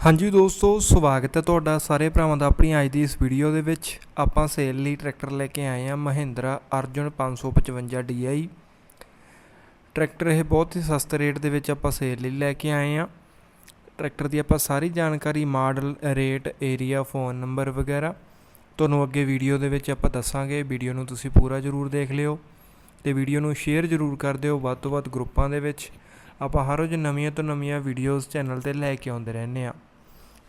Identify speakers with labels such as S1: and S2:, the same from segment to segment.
S1: ਹਾਂਜੀ ਦੋਸਤੋ, ਸਵਾਗਤ ਹੈ ਤੁਹਾਡਾ ਸਾਰੇ ਭਰਾਵਾਂ ਦਾ ਆਪਣੀ ਅੱਜ ਦੀ ਇਸ ਵੀਡੀਓ ਦੇ ਵਿੱਚ। ਆਪਾਂ ਸੇਲ ਲਈ ਟਰੈਕਟਰ ਲੈ ਕੇ ਆਏ ਹਾਂ ਮਹਿੰਦਰਾ ਅਰਜੁਨ 555 DI ਟਰੈਕਟਰ ਇਹ ਬਹੁਤ ਹੀ ਸਸਤੇ ਰੇਟ ਦੇ ਵਿੱਚ ਆਪਾਂ ਸੇਲ ਲਈ ਲੈ ਕੇ ਆਏ ਹਾਂ। ਟਰੈਕਟਰ ਦੀ ਆਪਾਂ ਸਾਰੀ ਜਾਣਕਾਰੀ model rate area phone number ਵਗੈਰਾ ਤੁਹਾਨੂੰ ਅੱਗੇ ਵੀਡੀਓ ਦੇ ਵਿੱਚ ਆਪਾਂ ਦੱਸਾਂਗੇ। ਵੀਡੀਓ ਨੂੰ ਤੁਸੀਂ ਪੂਰਾ ਜ਼ਰੂਰ ਦੇਖ ਲਿਓ ਤੇ ਵੀਡੀਓ ਨੂੰ ਸ਼ੇਅਰ ਜ਼ਰੂਰ ਕਰ ਦਿਓ। ਵੱਧ ਤੋਂ ਵੱਧ ਗਰੁੱਪਾਂ ਦੇ ਵਿੱਚ ਆਪਾਂ ਹਰ ਰੋਜ਼ ਨਵੀਆਂ ਤੋਂ ਨਵੀਆਂ ਵੀਡੀਓਜ਼ ਚੈਨਲ ਤੇ ਲੈ ਕੇ ਆਉਂਦੇ ਰਹਿੰਦੇ ਆ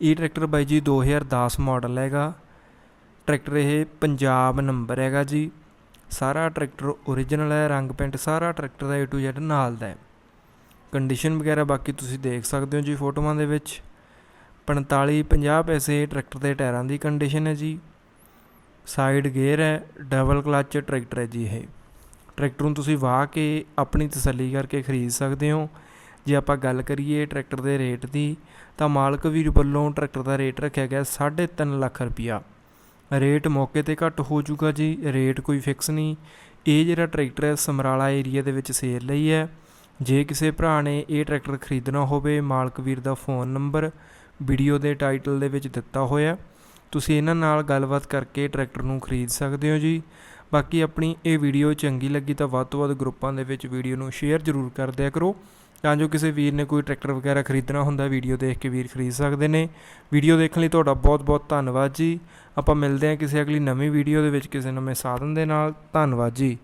S1: ਇਹ ਟਰੈਕਟਰ ਬਾਈ ਜੀ 2010 ਮਾਡਲ ਹੈਗਾ। ਟਰੈਕਟਰ ਇਹ ਪੰਜਾਬ ਨੰਬਰ ਹੈਗਾ ਜੀ। ਸਾਰਾ ਟਰੈਕਟਰ ਓਰੀਜਨਲ ਹੈ, ਰੰਗ ਪੈਂਟ ਸਾਰਾ ਟਰੈਕਟਰ ਦਾ A to Z ਨਾਲ ਦਾ ਹੈ। ਕੰਡੀਸ਼ਨ ਵਗੈਰਾ ਬਾਕੀ ਤੁਸੀਂ ਦੇਖ ਸਕਦੇ ਹੋ ਜੀ ਫੋਟੋਆਂ ਦੇ ਵਿੱਚ। 45 50 ਪੈਸੇ ਟਰੈਕਟਰ ਦੇ ਟਾਇਰਾਂ ਦੀ ਕੰਡੀਸ਼ਨ ਹੈ ਜੀ। ਸਾਈਡ ਗੇਅਰ ਹੈ ਡਬਲ ਕਲਚ ਟਰੈਕਟਰ ਹੈ ਜੀ ਇਹ। ਟਰੈਕਟਰ ਨੂੰ ਤੁਸੀਂ ਵਾਹ ਕੇ ਆਪਣੀ ਤਸੱਲੀ ਕਰਕੇ ਖਰੀਦ ਸਕਦੇ ਹੋ। ਜੇ ਆਪਾਂ ਗੱਲ ਕਰੀਏ ਟਰੈਕਟਰ ਦੇ ਰੇਟ ਦੀ, ਤਾਂ ਮਾਲਕ ਵੀਰ ਵੱਲੋਂ ਟਰੈਕਟਰ ਦਾ ਰੇਟ ਰੱਖਿਆ ਗਿਆ 3.5 ਲੱਖ ਰੁਪਿਆ ਰੇਟ ਮੌਕੇ ਤੇ ਘੱਟ ਹੋ ਜਾਊਗਾ ਜੀ, ਰੇਟ ਕੋਈ ਫਿਕਸ ਨਹੀਂ। ਇਹ ਜਿਹੜਾ ਟਰੈਕਟਰ ਹੈ, ਸਮਰਾਲਾ ਏਰੀਆ ਦੇ ਵਿੱਚ ਸੇਲ ਲਈ ਹੈ। ਜੇ ਕਿਸੇ ਭਰਾ ਨੇ ਇਹ ਟਰੈਕਟਰ ਖਰੀਦਣਾ ਹੋਵੇ, ਮਾਲਕ ਵੀਰ ਦਾ ਫੋਨ ਨੰਬਰ, ਵੀਡੀਓ ਦੇ ਟਾਈਟਲ ਦੇ ਵਿੱਚ ਦਿੱਤਾ ਹੋਇਆ। ਤੁਸੀਂ ਇਹਨਾਂ ਨਾਲ ਗੱਲਬਾਤ ਕਰਕੇ ਟਰੈਕਟਰ ਨੂੰ ਖਰੀਦ ਸਕਦੇ ਹੋ ਜੀ। ਬਾਕੀ ਆਪਣੀ ਇਹ ਵੀਡੀਓ ਚੰਗੀ ਲੱਗੀ ਤਾਂ ਵੱਧ ਤੋਂ ਵੱਧ ਗਰੁੱਪਾਂ ਦੇ ਵਿੱਚ ਵੀਡੀਓ ਨੂੰ ਸ਼ੇਅਰ ਜ਼ਰੂਰ ਕਰ ਦਿਆ ਕਰੋ। ਤਾਂ ਜੋ ਕਿਸੇ ਵੀਰ ਨੇ ਕੋਈ ਟਰੈਕਟਰ ਵਗੈਰਾ ਖਰੀਦਣਾ ਹੁੰਦਾ, ਵੀਡੀਓ ਦੇਖ ਕੇ ਵੀਰ ਖਰੀਦ ਸਕਦੇ ਨੇ। ਵੀਡੀਓ ਦੇਖਣ ਲਈ ਤੁਹਾਡਾ ਬਹੁਤ ਬਹੁਤ ਧੰਨਵਾਦ ਜੀ। ਆਪਾਂ ਮਿਲਦੇ ਹਾਂ ਕਿਸੇ ਅਗਲੀ ਨਵੀਂ ਵੀਡੀਓ ਦੇ ਵਿੱਚ ਕਿਸੇ ਨਵੇਂ ਸਾਧਨ ਦੇ ਨਾਲ। ਧੰਨਵਾਦ ਜੀ।